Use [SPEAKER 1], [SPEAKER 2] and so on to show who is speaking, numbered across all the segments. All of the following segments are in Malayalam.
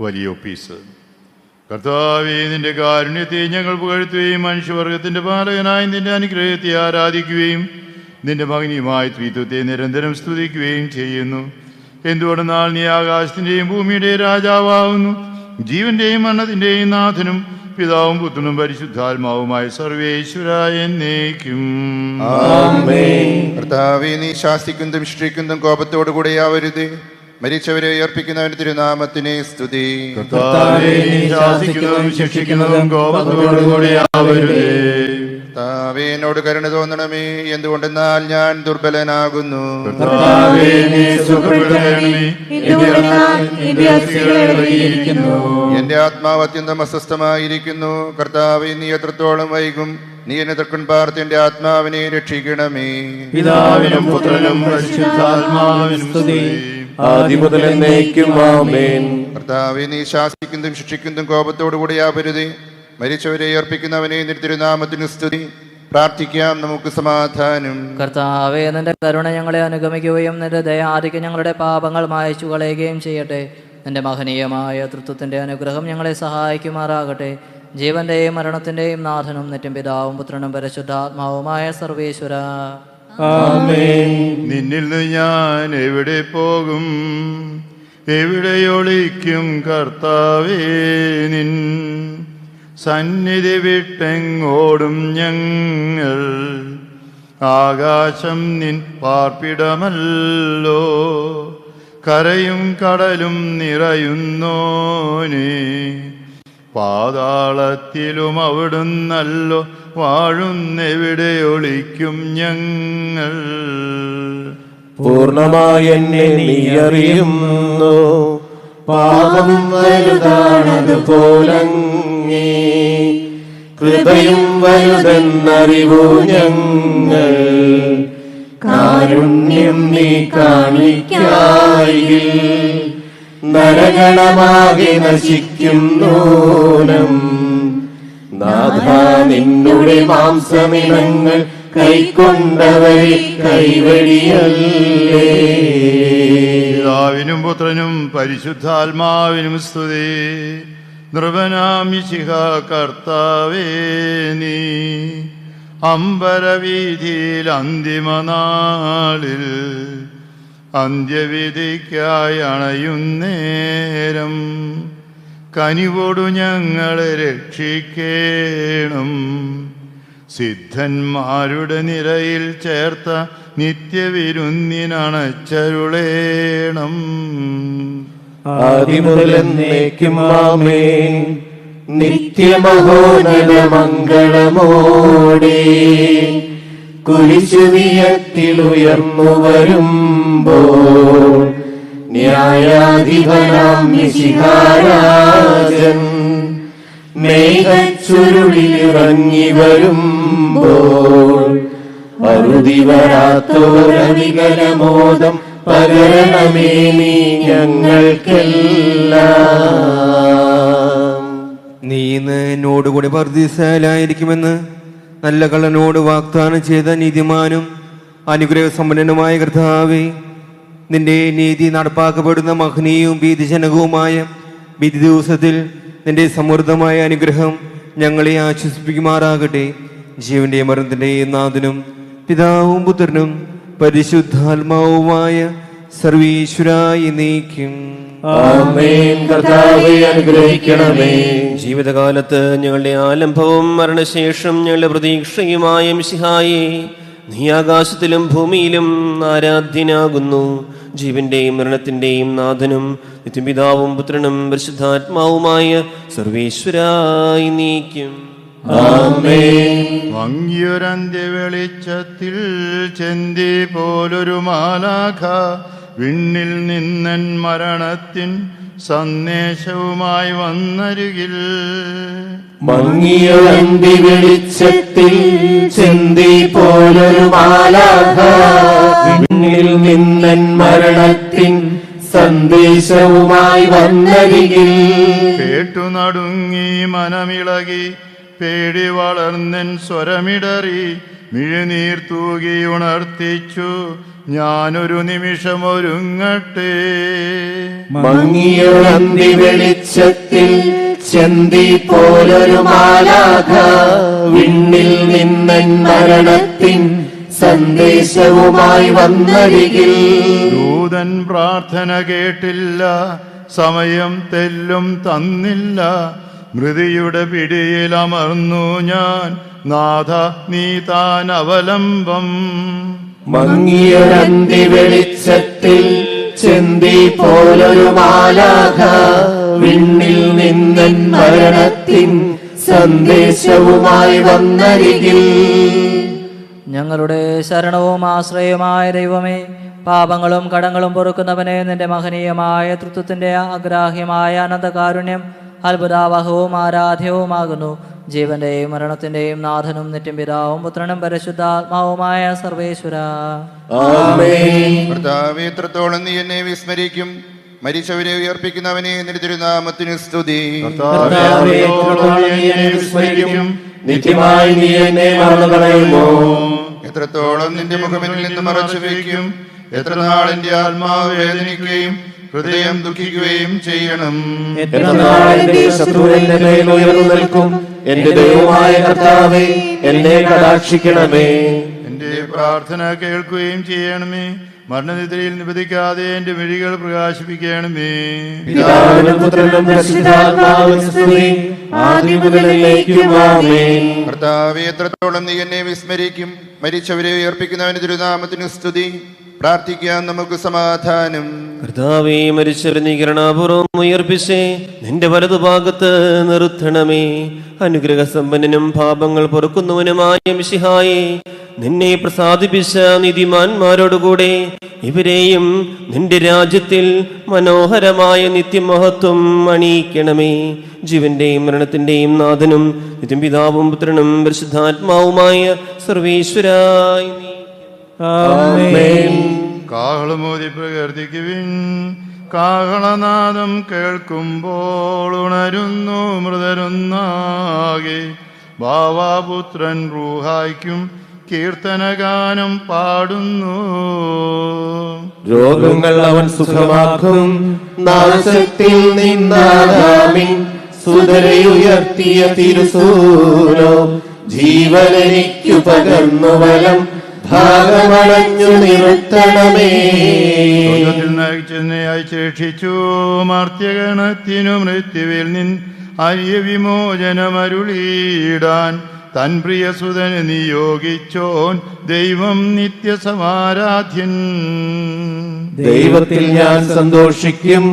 [SPEAKER 1] വലിയ ഒപ്പീസ്. കർത്താവേ നിന്റെ കാരുണ്യത്തെ ഞങ്ങൾ പുകഴ്ത്തുകയും മനുഷ്യവർഗത്തിന്റെ പാലകനായി നിന്റെ അനുഗ്രഹത്തെ ആരാധിക്കുകയും നിന്റെ മകനിയുമായ ത്രിത്വത്തെ നിരന്തരം സ്തുതിക്കുകയും ചെയ്യുന്നു. എന്തുകൊണ്ടെന്നാൽ നീ ആകാശത്തിന്റെയും ഭൂമിയുടെയും രാജാവാകുന്നു. ജീവന്റെയും മരണത്തിന്റെയും നാഥനും പിതാവും പുത്രനും പരിശുദ്ധാത്മാവുമായ സർവേശ്വരായ എന്നേക്കും.
[SPEAKER 2] കർത്താവെ നീ ശാസിക്കുന്നതും ശിക്ഷിക്കുന്നതും കോപത്തോടു കൂടെയാവരുത് മരിച്ചവരെ ഉയർപ്പിക്കുന്നവന്റെ തിരുനാമത്തിനെ സ്തുതി.
[SPEAKER 1] ശിക്ഷിക്കുന്നതും
[SPEAKER 2] എന്നോട് കരുണ തോന്നണമേ. എന്തുകൊണ്ടെന്നാൽ ഞാൻ ദുർബലനാകുന്നു.
[SPEAKER 3] എന്റെ
[SPEAKER 2] ആത്മാവ് അത്യന്തം അസ്വസ്ഥമായിരിക്കുന്നു. കർത്താവ് നീ എത്രത്തോളം വൈകും. നീ എന്നെ തൃക്കൺ പാർത്ത് എന്റെ ആത്മാവിനെ രക്ഷിക്കണമേ.
[SPEAKER 1] പിതാവിനും പുത്രനും സ്തുതി
[SPEAKER 4] എന്നേക്കും ആമേൻ
[SPEAKER 2] കർത്താവെ നീ ശാസിക്കുന്നതും ശിക്ഷിക്കുന്നതും കോപത്തോടുകൂടി ആവരുത് മരിച്ചവരെ ഉയർപ്പിക്കുന്നവനെ നിന്റെ തിരുനാമത്തിന് സ്തുതി. പ്രാർത്ഥിക്കാം നമുക്ക് സമാധാനം.
[SPEAKER 5] കർത്താവേ നിന്റെ കരുണ ഞങ്ങളെ അനുഗമിക്കുകയും നിന്റെ ദയാധികം ഞങ്ങളുടെ പാപങ്ങൾ മായച്ചു കളയുകയും ചെയ്യട്ടെ. നിന്റെ മഹനീയമായ തൃത്വത്തിന്റെ അനുഗ്രഹം ഞങ്ങളെ സഹായിക്കുമാറാകട്ടെ. ജീവന്റെയും മരണത്തിന്റെയും നാഥനും നെറ്റും പിതാവും പുത്രനും പരശുദ്ധാത്മാവുമായ സർവേശ്വര
[SPEAKER 1] നിന്നിൽ നിന്ന് ഞാൻ എവിടെ പോകും? എവിടെ ഒളിക്കും കർത്താവേ നിൻ? സന്നിധി വിട്ടെങ്ങോടും ഞങ്ങൾ? ആകാശം നിൻ പാർപ്പിടമല്ലോ. കരയും കടലും നിറയുന്നോനേ. പാതാളത്തിലും അവിടുന്നല്ലോ വാഴുന്നെവിടെ ഒളിക്കും ഞങ്ങൾ.
[SPEAKER 4] പൂർണമായി എന്നെ അറിയുന്നു പാപം വലുതാണത് കൃപയും വലുതെന്നറിവു ഞങ്ങൾ. കാരുണ്യം നീ കാണിക്കായിൽ. നരകണമാകെ നശിക്കുന്നു നൂനം നാഥ നിന്നുടെ മാംസമിനങ്ങൾ കൈക്കൊണ്ടവരെ കൈവഴിയല്ലേ
[SPEAKER 1] പുത്രനും പരിശുദ്ധാത്മാവിനും സ്തുതി. നൃപനാമിശിഹ കർത്താവേ നീ. അമ്പരവീതിയിൽ അന്തിമനാളിൽ അന്ത്യവിധിക്കായി അണയുന്നേരം കനിവോടു ഞങ്ങളെ രക്ഷിക്കേണം. സിദ്ധന്മാരുടെ നിരയിൽ ചേർത്ത നിത്യവിരുന്നിനണച്ചരുളേണം.
[SPEAKER 4] ആദിമുതൽ എന്നേക്കും ആമേൻ നിത്യമഹോനല മംഗളമോടെ കുരിശുവിയത്തിലുയർന്നു വരുമ്പോൾ ന്യായാധിപനാം നിശിഹാരാജൻ മേഘച്ചുരുളിലിറങ്ങി വരുമ്പോൾ അറുതി വരാത്തോരവികലമോദം പകരണമേ നീ ഞങ്ങൾക്കെല്ലാം.
[SPEAKER 6] നീ നല്ല കള്ളനോട് വാഗ്ദാനം ചെയ്ത നീതിമാനും അനുഗ്രഹസമ്പന്നനുമായ കർത്താവെ നിന്റെ നീതി നടപ്പാക്കപ്പെടുന്ന മഹനീയവും ഭീതിജനകവുമായ വിധി ദിവസത്തിൽ നിന്റെ സമൃദ്ധമായ അനുഗ്രഹം ഞങ്ങളെ ആശ്വസിപ്പിക്കുമാറാകട്ടെ. ജീവന്റെ മരണത്തിന്റെയും നാഥനും പിതാവും പുത്രനും പരിശുദ്ധാത്മാവുമായ സർവീശ്വരായി നീക്കും.
[SPEAKER 4] അനുഗ്രഹിക്കണമേ.
[SPEAKER 7] ജീവിതകാലത്ത് ഞങ്ങളുടെ ആലംഭവും മരണശേഷം ഞങ്ങളുടെ പ്രതീക്ഷയുമായ ശിഹായി നീ ആകാശത്തിലും ഭൂമിയിലും ആരാധ്യനാകുന്നു. ജീവന്റെയും മരണത്തിന്റെയും നാഥനും നിത്യപിതാവും പുത്രനും പരിശുദ്ധാത്മാവുമായ സർവേശ്വരായി നീക്കും.
[SPEAKER 1] ഭംഗിയൊരന്ത്യ വെളിച്ചത്തിൽ ചെന്തി പോലൊരു മാലാഖ വിണ്ണിൽ നിന്നൻ മരണത്തിൻ സന്ദേശവുമായി വന്നരുകിൽ.
[SPEAKER 4] മങ്ങിയൊരന്തി വെളിച്ചത്തിൽ ചിന്തി പോലൊരു മാലാഖ. വിണ്ണിൽ നിന്നൻ മരണത്തിൻ സന്ദേശവുമായി വന്നരികിൽ.
[SPEAKER 1] കേട്ടു നടുങ്ങി മനമിളകി പേടി വളർന്നൻ സ്വരമിടറി മിഴുനീർ തൂകി ഉണർത്തിച്ചു. ഞാനൊരു നിമിഷം ഒരുങ്ങട്ടെ.
[SPEAKER 4] മങ്ങിയൊരന്തി വെളിച്ചത്തിൽ ചെന്തി പോലൊരു മാലാഖ. വിണ്ണിൽ നിന്നൻ മരണത്തിൻ സന്ദേശവുമായി വന്നരികിൽ
[SPEAKER 1] ദൂതൻ പ്രാർത്ഥന കേട്ടില്ല സമയം തെല്ലും തന്നില്ല. മൃതിയുടെ പിടിയിൽ അമർന്നു ഞാൻ നാഥ നീ താൻ അവലംബം.
[SPEAKER 4] മങ്ങിയൊരന്തി വെളിച്ചത്തിൽ ചെന്തി പോലൊരു മാലാഖ. വിണ്ണിൽ നിന്നൻ മരണത്തിൻ സന്ദേശവുമായി വന്നരികിൽ.
[SPEAKER 5] ഞങ്ങളുടെ ശരണവും ആശ്രയവുമായ ദൈവമേ പാപങ്ങളും കടങ്ങളും പൊറുക്കുന്നവനെ നിന്റെ മഹനീയമായ തൃത്വത്തിന്റെ അഗ്രാഹ്യമായ അനന്തകാരുണ്യം അത്ഭുതാവഹവും ആരാധ്യവുമാകുന്നു. ജീവന്റെയും മരണത്തിന്റെയും നാഥനും നിത്യം പിതാവും പുത്രനും പരിശുദ്ധാത്മാവുമായ സർവേശ്വര.
[SPEAKER 2] കർത്താവേ എത്രത്തോളം നീ എന്നെ വിസ്മരിക്കും? മരിച്ചവരെ ഉയർപ്പിക്കുന്നവനെ നിന്റെ തിരുനാമത്തിന് സ്തുതി.
[SPEAKER 4] നിത്യമായി നീ എന്നെ മറന്നു കളയുമോ?
[SPEAKER 2] എത്രത്തോളം നിന്റെ മുഖമെന്നിൽ നിന്ന് മറച്ചു വയ്ക്കും എത്ര നാൾ എന്റെ ആത്മാവ് വേദനിക്കുകയും ഹൃദയം ദുഃഖിക്കുകയും ചെയ്യണം.
[SPEAKER 4] മേൽ ഉയർന്നു നിൽക്കും. എന്റെ ദൈവമായ കർത്താവേ എന്നെ കടാക്ഷിക്കണമേ.
[SPEAKER 1] എന്റെ പ്രാർത്ഥന കേൾക്കുകയും ചെയ്യണമേ. മരണനിദ്രയിൽ നിബന്ധിക്കാതെ എന്റെ മിഴികൾ പ്രകാശിപ്പിക്കണമേ.
[SPEAKER 2] കർത്താവെ എത്രത്തോളം നീ എന്നെ വിസ്മരിക്കും. മരിച്ചവരെ ഉയർപ്പിക്കുന്നവന് തിരുനാമത്തിന് സ്തുതി. പ്രാർത്ഥിക്കാം നമുക്ക് സമാധാനം.
[SPEAKER 7] കർത്താവേ മരിച്ചവരെ നീ ഉയർപ്പിച്ചേ. നിന്റെ വലതുഭാഗത്ത് നിർത്തണമേ. അനുഗ്രഹ സമ്പന്നനും പാപങ്ങൾ പൊറുക്കുന്നവനുമായ മിശിഹായി നിന്നെ പ്രസാദിപ്പിച്ച നിധിമാന്മാരോടുകൂടെ ഇവരെയും നിന്റെ രാജ്യത്തിൽ മനോഹരമായ നിത്യമഹത്വം അണിയിക്കണമേ. ജീവന്റെയും മരണത്തിന്റെയും നാഥനും നിത്യം പിതാവും പുത്രനും പരിശുദ്ധാത്മാവുമായ സർവേശ്വരായി
[SPEAKER 1] കാഹളമോതി പ്രകീർത്തിക്കുവിൻ. കാഹളനാദം കേൾക്കുമ്പോൾ ഉണരുന്നു മൃതരുന്നാകെ. ഭാവാപുത്രൻ റൂഹായ്ക്കും കീർത്തനഗാനം പാടുന്നു.
[SPEAKER 4] രോഗങ്ങൾ അവൻ സുഖമാക്കും. നാശത്തിൽ നിന്നാദാമിൻ സുതരയുയർത്തിയ തിരുസൂലോ. ജീവനെനിക്കു പകർന്നു വലം ഭാഗമടഞ്ഞു നിർത്തണമേ
[SPEAKER 1] നയിച്ചെന്നെ അയച്ചേക്ഷിച്ചു മർത്യഗണത്തിനു മൃത്യുവിൽ നിൻ അയ്യ വിമോചനമരുളിയിടാൻ തൻ പ്രിയസുതന് നിയോഗിച്ചോൻ ദൈവം നിത്യസമാരാധ്യൻ.
[SPEAKER 4] ദൈവത്തിൽ ഞാൻ സന്തോഷിക്കും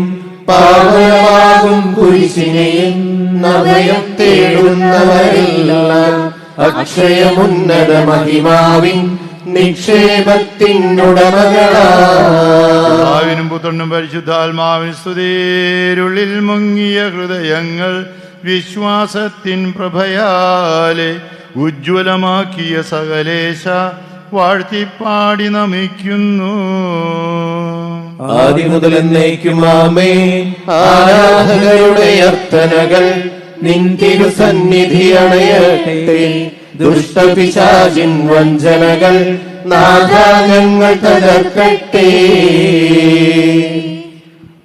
[SPEAKER 4] പാപമാകും കുരിശിനെയും നവയം തേടുന്നവരെല്ലാം. അക്ഷയമുന്നത മഹിമാവിൻ നിക്ഷേപത്തിനുടമകളാ.
[SPEAKER 1] പിതാവിനും പുത്രനും പരിശുദ്ധാത്മാവിൻ സ്തുതിരുളിൽ മുങ്ങിയ ഹൃദയങ്ങൾ വിശ്വാസത്തിൻ പ്രഭയാലെ ഉജ്ജ്വലമാക്കിയ സകലേശ വാഴ്ത്തിപ്പാടി നമിക്കുന്നു.
[SPEAKER 4] ആദ്യ മുതൽ എന്നേക്കും ആമേ. ആരാധകരുടെ അർത്ഥനകൾ നിൻ തിരുസന്നിധി അണയട്ടെ. ദുഷ്ടപിശാചിൻ വഞ്ചനകൾ നാഥാനങ്ങൾ തകർക്കട്ടെ.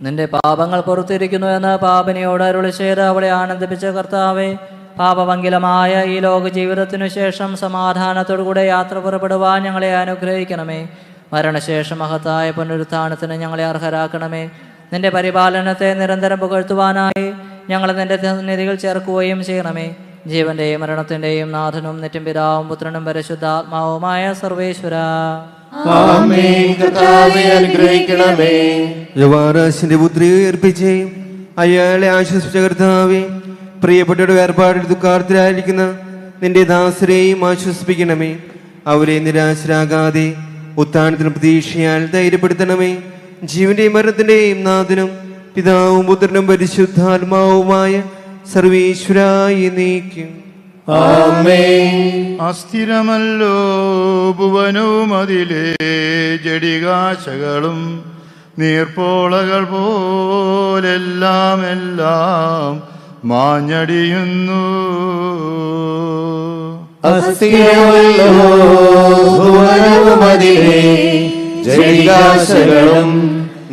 [SPEAKER 5] നിന്റെ പാപങ്ങൾ പുറത്തിരിക്കുന്നു എന്ന് പാപനിയോട് അരുളി ചെയ്ത് അവളെ ആനന്ദിപ്പിച്ച കർത്താവെ പാപമംഗലമായ ഈ ലോക ജീവിതത്തിനു ശേഷം സമാധാനത്തോടുകൂടെ യാത്ര പുറപ്പെടുവാൻ ഞങ്ങളെ അനുഗ്രഹിക്കണമേ. മരണശേഷം മഹത്തായ പുനരുത്ഥാനത്തിന് ഞങ്ങളെ അർഹരാക്കണമേ. നിന്റെ പരിപാലനത്തെ നിരന്തരം പുകഴ്ത്തുവാനായി ഞങ്ങളെ നിന്റെ നിധികൾ ചേർക്കുകയും ചെയ്യണമേ. ജീവന്റെയും മരണത്തിന്റെയും നാഥനും നെറ്റും പിതാവും പുത്രനും പരിശുദ്ധാത്മാവുമായ സർവേശ്വര.
[SPEAKER 6] പുത്രിയെ അയാളെ ആശ്വസിച്ച കർത്താവേ പ്രിയപ്പെട്ടവരുടെ വേർപാടിൽ ദുഃഖാർത്ഥരായിരിക്കുന്ന നിന്റെ ദാസരെയും ആശ്വസിപ്പിക്കണമേ. അവരെ നിരാശരാകാതെ ഉത്താനത്തിന് പ്രതീക്ഷയാൽ ധൈര്യപ്പെടുത്തണമേ. ജീവന്റെയും മരണത്തിന്റെയും നാഥനും പിതാവും പുത്രനും പരിശുദ്ധാത്മാവുമായ സർവീശ്വരായി നീക്കും.
[SPEAKER 1] അസ്ഥിരമല്ലോ ഭുവനവും അതിലെ ജടികാശകളും നീർപ്പോളകൾ പോലെല്ലാം എല്ലാം മാഞ്ഞടിയുന്നു.
[SPEAKER 4] അസ്ഥിരമല്ലോ ജൈകാശകളും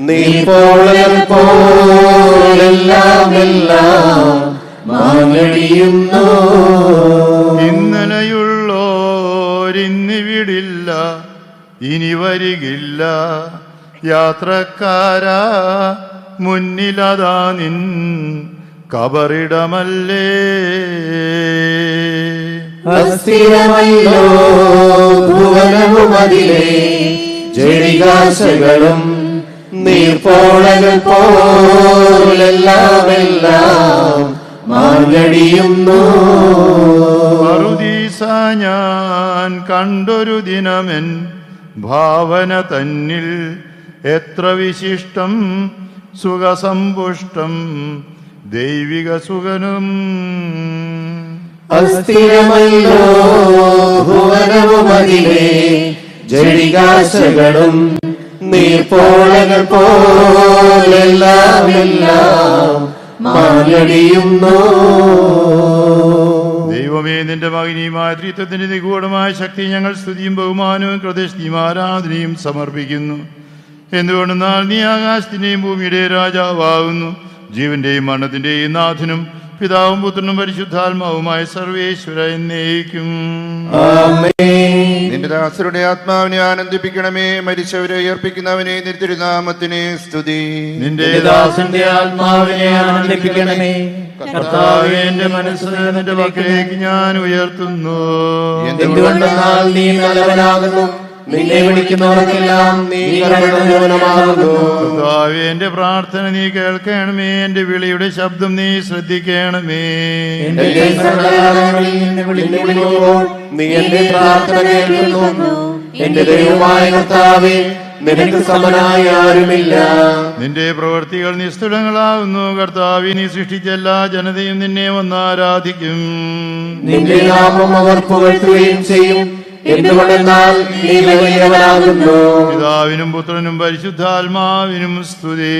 [SPEAKER 4] നീർപ്പോളകൾ പോലെല്ലാം എല്ലാം മാങ്ങടിയുന്നു?
[SPEAKER 1] ഇന്നലെയുള്ളോരിന്നിവിടില്ല ഇനി വരികില്ല. യാത്രക്കാരാ മുന്നിലതാ നിൻ കബറിടമല്ലേ.
[SPEAKER 4] അസ്ഥിരമല്ലോ ഭുവനവുമതിലെ ജൈകാശകളും നീർപ്പോളകൾ പോലെല്ലാം എല്ലാം മാങ്ങടിയുന്നു
[SPEAKER 1] മറുദീസ ഞാൻ കണ്ടൊരു ദിനമെൻ ഭാവന തന്നിൽ എത്ര വിശിഷ്ടം സുഖസമ്പുഷ്ടം ദൈവിക സുഖനും.
[SPEAKER 4] അസ്ഥിരമല്ലോ ഭുവനവുമതിലേ ജടികാശകളും നീർപ്പോളകൾ പോലെല്ലാം എല്ലാം മാങ്ങടിയുന്നു
[SPEAKER 1] ദൈവമേ നിന്റെ മകനീയമായ ത്രിത്വത്തിന്റെ നിഗൂഢമായ ശക്തി ഞങ്ങൾ സ്തുതിയും ബഹുമാനവും കൃതജ്ഞയും ആരാധനയും സമർപ്പിക്കുന്നു. എന്തുകൊണ്ടെന്നാൽ നീ ആകാശത്തിന്റെയും ഭൂമിയുടെ രാജാവാകുന്നു. ജീവന്റെയും മരണത്തിന്റെയും നാഥനും പിതാവും പുത്രനും പരിശുദ്ധാത്മാവുമായ സർവേശ്വര എന്നേക്കും
[SPEAKER 2] നിന്റെ ദാസരുടെ ആത്മാവിനെ ആനന്ദിപ്പിക്കണമേ. മരിച്ചവരെ ഉയർപ്പിക്കുന്നവനെ നിരുത്തിരുനാമത്തിനെ സ്തുതി.
[SPEAKER 1] നിന്റെ
[SPEAKER 3] ദാസന്റെ ആത്മാവിനെ ആനന്ദിപ്പിക്കണമേ.
[SPEAKER 1] കർത്താവേ എന്റെ മനസ്സിനെ നിന്റെ പക്കലേക്ക് ഞാൻ ഉയർത്തുന്നു.
[SPEAKER 4] എന്തുകൊണ്ടെന്നാൽ നീ നല്ലവനാകുന്നു? നിന്നെ വിളിക്കുന്നവർക്കെല്ലാം നീ
[SPEAKER 1] എന്റെ പ്രാർത്ഥന നീ കേൾക്കണമേ. എന്റെ വിളിയുടെ ശബ്ദം നീ ശ്രദ്ധിക്കണമേ.
[SPEAKER 4] നീ എന്റെ പ്രാർത്ഥന കേൾക്കുന്നു. എന്റെ ദൈവമായ കർത്താവേ നിനക്ക് സമനായി ആരുമില്ല.
[SPEAKER 1] നിന്റെ പ്രവൃത്തികൾ നിസ്തുലങ്ങളാകുന്നു. കർത്താവി നീ സൃഷ്ടിച്ച എല്ലാ ജനതയും നിന്നെ വന്ന് ആരാധിക്കും.
[SPEAKER 4] നിന്റെ നാമം അവർ പുകഴ്ത്തുകയും ചെയ്യും. എന്തുകൊണ്ടെന്നാൽ നീ വലിയവനാകുന്നു
[SPEAKER 1] പിതാവിനും പുത്രനും പരിശുദ്ധാത്മാവിനും സ്തുതി.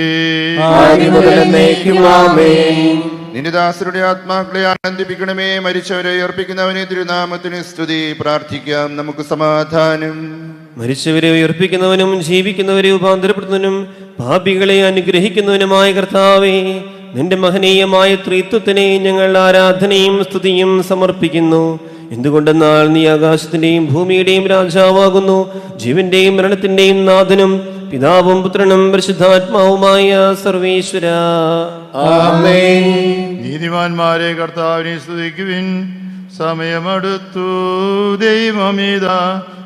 [SPEAKER 2] നിന്റെ ദാസരുടെ ആത്മാക്കളെ ആനന്ദിപ്പിക്കണമേ. മരിച്ചവരെ ഉയർപ്പിക്കുന്നവനെ തിരുനാമത്തിന് സ്തുതി. പ്രാർത്ഥിക്കാം നമുക്ക് സമാധാനം.
[SPEAKER 7] മരിച്ചവരെ ഉയർപ്പിക്കുന്നവനും ജീവിക്കുന്നവരെ ഉപാന്തരപ്പെടുന്നവനും പാപികളെ അനുഗ്രഹിക്കുന്നവനുമായ കർത്താവേ നിന്റെ മഹനീയമായ ത്രിത്വത്തിനെ ഞങ്ങൾ ആരാധനയും സ്തുതിയും സമർപ്പിക്കുന്നു. എന്തുകൊണ്ടെന്നാൽ നീ ആകാശത്തിന്റെയും ഭൂമിയുടെയും രാജാവാകുന്നു ജീവന്റെയും മരണത്തിന്റെയും നാഥനും പിതാവും പുത്രനും പരിശുദ്ധാത്മാവുമായ സർവീശ്വര.
[SPEAKER 4] ആമേൻ.
[SPEAKER 1] നീതിമാന്മാരെ കർത്താവിനെ സ്തുതിക്കുവിൻ. സമയമെടുത്തു. ദൈവമിത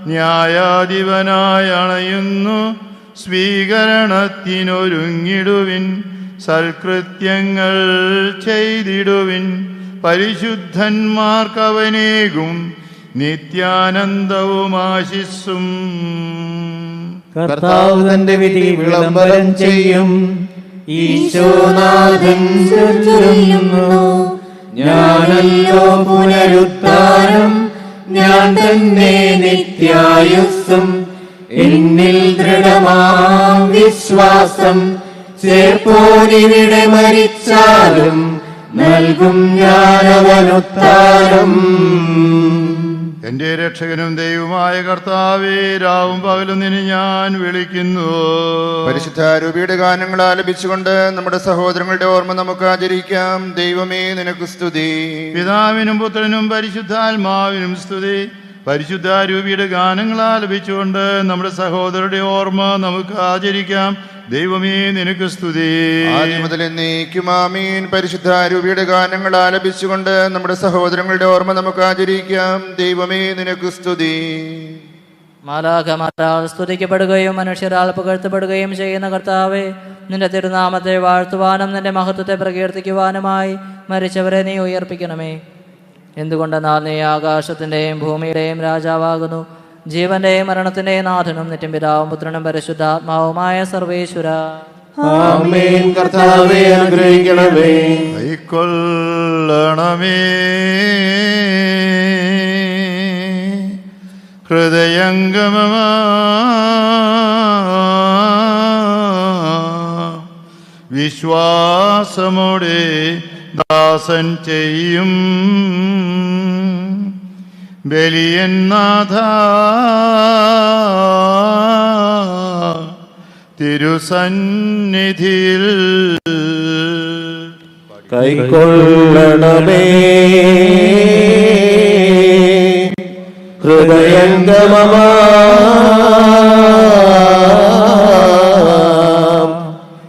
[SPEAKER 1] ന്യായാധിപനായി അണയുന്നു. സ്വീകരണത്തിനൊരുങ്ങിടുവിൻ. സൽകൃത്യങ്ങൾ ചെയ്തിടുവിൻ. പരിശുദ്ധന്മാർക്കവനേകും നിത്യാനന്ദവും ആശിസ്സും.
[SPEAKER 3] കർത്താവ് തന്റെ വിധി വിളംബരം ചെയ്യും. ഈശോനാഥൻ ഞാനല്ലോ പുനരുത്ഥാനം ഞാൻ തന്നെ നിത്യായുസ്സും. എന്നിൽ ദൃഢമാം വിശ്വാസം. ചേർപ്പോനിവിടെ മരിച്ചാലും നൽകും ഞാനവനുത്താനം
[SPEAKER 1] എന്റെ രക്ഷകനും ദൈവമായ കർത്താവേ രാവും പകലും നിന്നെ ഞാൻ വിളിക്കുന്നു.
[SPEAKER 2] പരിശുദ്ധ രൂപിയുടെ ഗാനങ്ങൾ ആലപിച്ചുകൊണ്ട് നമ്മുടെ സഹോദരങ്ങളുടെ ഓർമ്മ നമുക്ക് ആചരിക്കാം. ദൈവമേ നിനക്ക് സ്തുതി.
[SPEAKER 1] പിതാവിനും പുത്രനും പരിശുദ്ധാത്മാവിനും സ്തുതി. പരിശുദ്ധാരൂപിയുടെ ഗാനങ്ങൾ ആലപിച്ചുകൊണ്ട് നമ്മുടെ സഹോദരരുടെ ഓർമ്മ നമുക്ക് ആചരിക്കാം. ദൈവമേ നിനക്ക് സ്തുതി.
[SPEAKER 2] ആദ്യം മുതൽ എന്നേക്കും ആമീൻ. പരിശുദ്ധാരൂപിയുടെ ഗാനങ്ങൾ ആലപിച്ചുകൊണ്ട് നമ്മുടെ സഹോദരങ്ങളുടെ ഓർമ്മ നമുക്ക് ആചരിക്കാം. ദൈവമേ നിനക്ക് സ്തുതി.
[SPEAKER 5] മാലാഖമാരാൾ സ്തുതിക്കപ്പെടുകയും മനുഷ്യരാൾ പുകഴ്ത്തപ്പെടുകയും ചെയ്യുന്ന കർത്താവെ നിന്റെ തിരുനാമത്തെ വാഴ്ത്തുവാനും നിന്റെ മഹത്വത്തെ പ്രകീർത്തിക്കുവാനുമായി മരിച്ചവരെ നീ ഉയർപ്പിക്കണമേ. എന്തുകൊണ്ടെന്നാൽ നീ ആകാശത്തിന്റെയും ഭൂമിയുടെയും രാജാവാകുന്നു. ജീവന്റെയും മരണത്തിന്റെയും നാഥനും നിത്യം പിതാവും പുത്രനും പരിശുദ്ധാത്മാവുമായ സർവേശ്വര
[SPEAKER 4] ആമേൻ. കർത്താവെ അനുഗ്രഹിക്കണമേ.
[SPEAKER 1] കൈക്കൊള്ളണമേ. ഹൃദയംഗമമാ. വിശ്വാസമോടെ ദാസൻ ചെയ്യും. ബലിയൻ നാഥ. തിരുസന്നിധിയിൽ
[SPEAKER 4] കൈക്കൊള്ളണമേ.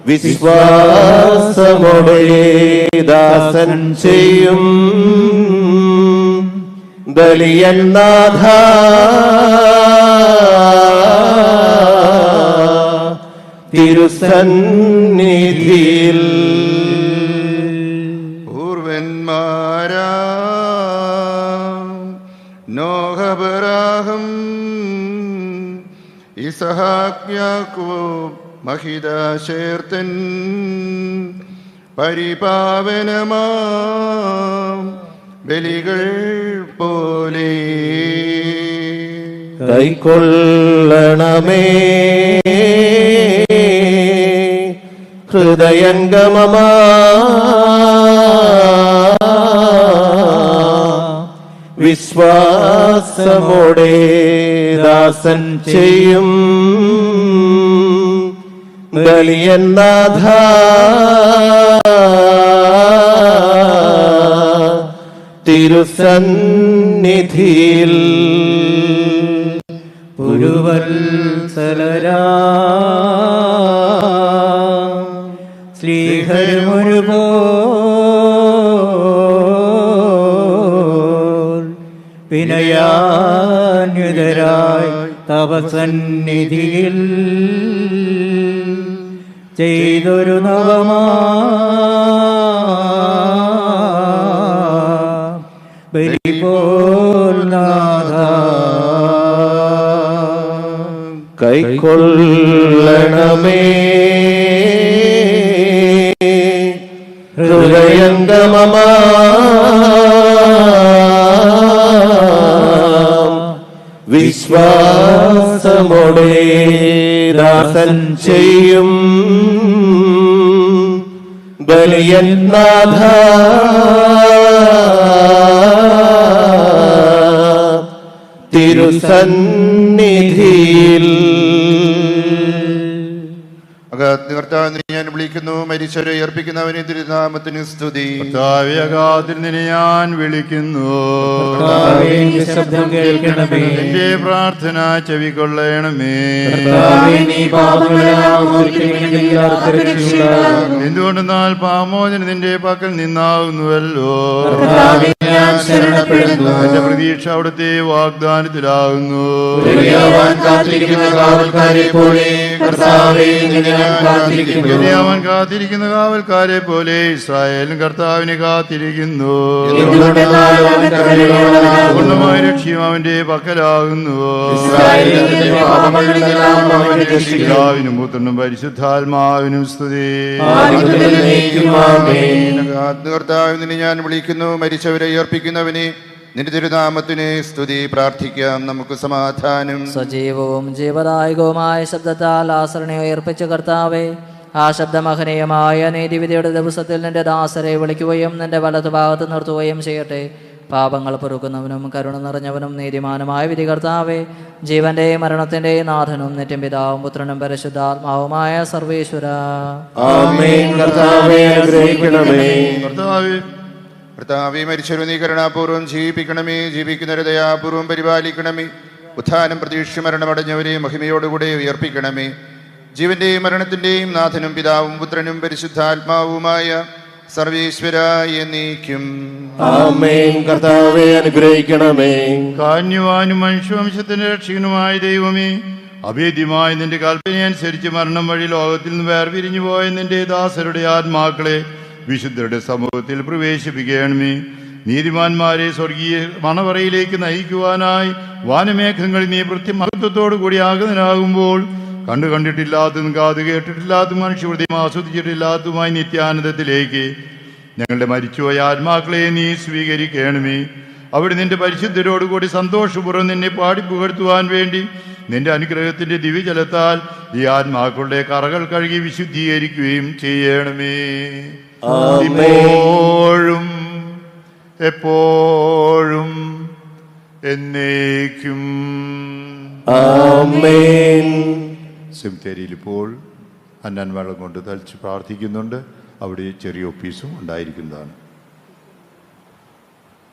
[SPEAKER 4] വിശ്വാസമോടെ ദാസൻ ചെയ്യും. ബലിയൻ നാഥ തിരുസന്നിധിയിൽ.
[SPEAKER 2] പൂർവന്മാരാ നോഹബറാഹം ഇസഹാക്യാക്കോ മഹിതാശേർത്തൻ. പരിപാവനമാ. ബലികൾ പോലെ
[SPEAKER 4] കൈക്കൊള്ളണമേ ഹൃദയംഗമമാ വിശ്വാസമോടെ ദാസൻ ചെയ്യും ബലിയൻ തിരുസന്നിധിയിൽ
[SPEAKER 3] പുരുവത്സലരാ. ശ്രീഹരുമൊരുപോൽ വിനയാനുതരായി തപസന്നിധിയിൽ ചെയ്തൊരു നവമാ ബലിപോൽ നാഥ
[SPEAKER 4] കൈക്കൊള്ളണമേ. ഹൃദയംഗമമാ വിശ്വാസമോടെ ദാസൻ ചെയ്യും. ബലിയൻ തിരുസന്നിധിയിൽ
[SPEAKER 2] കർത്താവിനെ ഞാൻ വിളിക്കുന്നു. മരിച്ചവരെ അർപ്പിക്കുന്നവനെ തിരുനാമത്തിന് സ്തുതി.
[SPEAKER 1] കർത്താവ്യകാതിൽ നിന്നെ ഞാൻ വിളിക്കുന്നു.
[SPEAKER 3] ശബ്ദം കേൾക്കണമേ.
[SPEAKER 1] എന്റെ പ്രാർത്ഥന ചെവിക്കൊള്ളണമേ? എന്തുകൊണ്ടെന്നാൽ പാമോചന നിന്റെ പക്കൽ നിന്നാകുന്നുവല്ലോ എന്റെ പ്രതീക്ഷ അവിടുത്തെ വാഗ്ദാനത്തിലാകുന്നു
[SPEAKER 3] ദുര്യോവാൻ കാത്തിരിക്കുന്ന കാവൽക്കാരെ പോലെ കർത്താവേ നിന്നെ ഞാൻ കാത്തിരിക്കുന്നു
[SPEAKER 1] ഇങ്ങനെ അവൻ കാത്തിരിക്കുന്ന. കാവൽക്കാരെ പോലെ ഇസ്രായേലും കർത്താവിനെ കാത്തിരിക്കുന്നു. പൂർണമായ ലക്ഷ്യം അവന്റെ പക്കലാകുന്നു. പിതാവിനും പുത്രനും പരിശുദ്ധാത്മാവിനും സ്തുതി.
[SPEAKER 2] കർത്താവിനെ ഞാൻ വിളിക്കുന്നു മരിച്ചവരെ അർപ്പിക്കുന്നവനെ നിന്റെ തിരുനാമത്തിന് സ്തുതി പ്രാർത്ഥിക്കാം. നമുക്ക് സമാധാനം.
[SPEAKER 5] സജീവവും ജീവദായകവുമായ ശബ്ദത്താൽ ആസരണെ ഉയർപ്പിച്ച കർത്താവെ ആ ശബ്ദമഹനീയമായ നീതിവിധിയുടെ ദിവസത്തിൽ നിന്റെ ദാസരെ വിളിക്കുകയും നിന്റെ വലതുഭാഗത്ത് നിർത്തുകയും ചെയ്യട്ടെ. പാപങ്ങൾ പൊറുക്കുന്നവനും കരുണ നിറഞ്ഞവനും നീതിമാനുമായ വിധി കർത്താവെ ജീവന്റെയും മരണത്തിന്റെയും നാഥനും നിത്യം പിതാവും പുത്രനും പരിശുദ്ധാത്മാവുമായ സർവേശ്വര
[SPEAKER 4] ആമേൻ. കർത്താവേ.
[SPEAKER 1] കർത്താവേ
[SPEAKER 2] മരിച്ചൊരു നീകരണാപൂർവം നീ കരുണാപൂർവം ജീവിപ്പിക്കണമേ ജീവിക്കുന്ന ദയാപൂർവം പരിപാലിക്കണമേ. ഉത്ഥാനം പ്രതീക്ഷ മരണമടഞ്ഞവരെ മഹിമയോടുകൂടെ ഉയർപ്പിക്കണമേ. ജീവന്റെയും മരണത്തിന്റെയും നാഥനും പിതാവും പുത്രനും പരിശുദ്ധാത്മാവുമായ സർവീശ്വരായ നീക്കും
[SPEAKER 4] ആമേൻ. കർത്താവേ അനുഗ്രഹിക്കണമേ.
[SPEAKER 1] കാന്യവാനും മനുഷ്യവംശത്തിന്റെ രക്ഷകനുമായ ദൈവമേ അഭേദ്യമായ നിന്റെ കൽപ്പനയനുസരിച്ച് മരണം വഴി ലോകത്തിൽ നിന്ന് വേർപിരിഞ്ഞു പോയ നിന്റെ ദാസരുടെ ആത്മാക്കളെ വിശുദ്ധരുടെ സമൂഹത്തിൽ പ്രവേശിപ്പിക്കണമേ. നീതിമാന്മാരെ സ്വർഗീയ മണവറയിലേക്ക് നയിക്കുവാനായി വാനമേഘങ്ങളിൽ നീ പ്രത്യമഹത്വത്തോടു കൂടി ആകുന്നതിനാകുമ്പോൾ കണ്ടു കണ്ടിട്ടില്ലാത്തതും കാത് കേട്ടിട്ടില്ലാത്തതും മനുഷ്യവൃതിയും ആസ്വദിച്ചിട്ടില്ലാത്തതുമായി നിത്യാനന്ദത്തിലേക്ക് ഞങ്ങളുടെ മരിച്ചുപോയ ആത്മാക്കളെ നീ സ്വീകരിക്കണമേ. അവിടെ നിന്റെ പരിശുദ്ധരോടുകൂടി സന്തോഷപൂർവം നിന്നെ പാടി പുകഴ്ത്തുവാൻ വേണ്ടി നിന്റെ അനുഗ്രഹത്തിന്റെ ദിവ്യജലത്താൽ ഈ ആത്മാക്കളുടെ കറകൾ കഴുകി വിശുദ്ധീകരിക്കുകയും ചെയ്യണമേ. എപ്പോഴും എപ്പോഴും എന്നേക്കും.
[SPEAKER 4] ആമേൻ.
[SPEAKER 1] സെമിത്തേരിയിൽ ഇപ്പോൾ അന്നാൻ വെള്ളം കൊണ്ട് തളിച്ച് പ്രാർത്ഥിക്കുന്നുണ്ട്. അവിടെ ചെറിയ ഓഫീസും ഉണ്ടായിരിക്കുന്നതാണ്.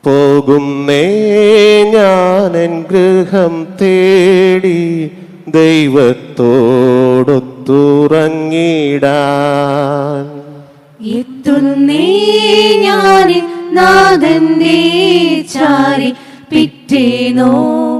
[SPEAKER 4] പോകുന്നേ ഞാനൻ ഗൃഹം തേടി ദൈവത്തോടൊത്തുറങ്ങിടാൻ.
[SPEAKER 8] എത്തുന്നേ നാഥന്റെ ചാരി പിറ്റേനോ